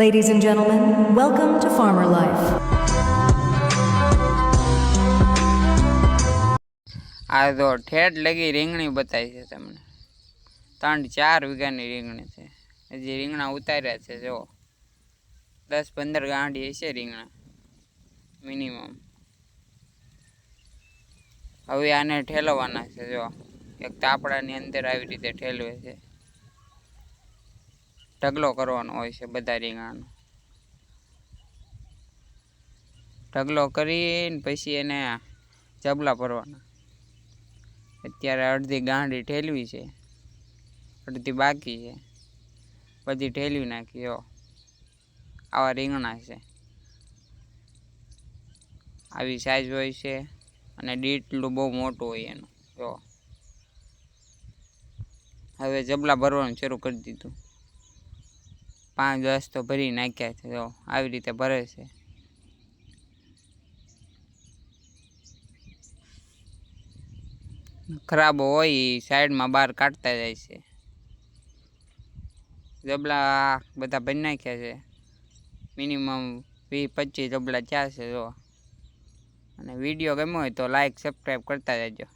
Ladies and gentlemen, welcome to Farmer Life. આ તો ઠેઠ લગી રીંગણી બતાવી છે તમને. ત્રણ ચાર વીઘાની રીંગણી છે. હજી રીંગણા ઉતાર્યા છે જો. દસ પંદર ગાંઠી હશે રીંગણા મિનિમમ હવે આને ઠેલવવાના છે જો. એક તાપડાની અંદર આવી રીતે ઠેલવે છે. ઢગલો કરવાનો હોય છે બધા રીંગણાનો. ઢગલો કરીને પછી એને જબલા ભરવાના. અત્યારે અડધી ગાંડી ઠેલવી છે, અડધી બાકી છે. બધી ઠેલવી નાખી હો આવા રીંગણા છે. આવી સાઈઝ હોય છે અને ડીટલું બહુ મોટું હોય એનું, જો. હવે જબલા ભરવાનું શરૂ કરી દીધું. પાંચ દસ તો ભરી નાખ્યા છે. જો, આવી રીતે ભરે છે. ખરાબ હોય સાઈડમાં બહાર કાઢતા જાય છે. જબલા બધા ભરી નાખ્યા છે. મિનિમમ વીસ, પચીસ જબલા ચાર છે, જો. અને વીડિયો ગમ્યો હોય તો લાઈક, સબસ્ક્રાઈબ કરતા જજો.